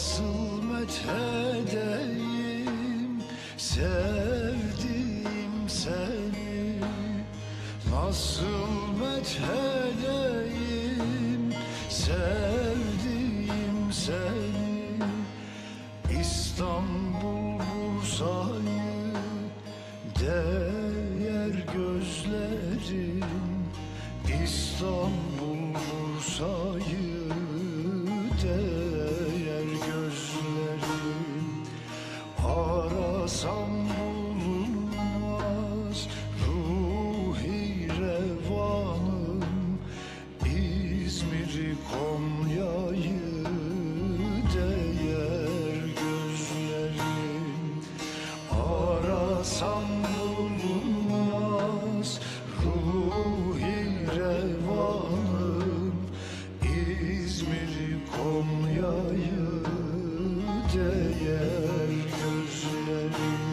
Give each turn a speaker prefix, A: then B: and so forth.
A: Nasıl methedeyim sevdiğim seni. Nasıl methedeyim sevdiğim seni. İstanbul Bursa'yı değer gözlerin İstanbul Bursa'yı değer Arasam bulunmaz ruhi revanım İzmir'i Konya'yı değer gözlerim. Arasam bulunmaz ruhi revanım İzmir'i Konya'yı değer 是你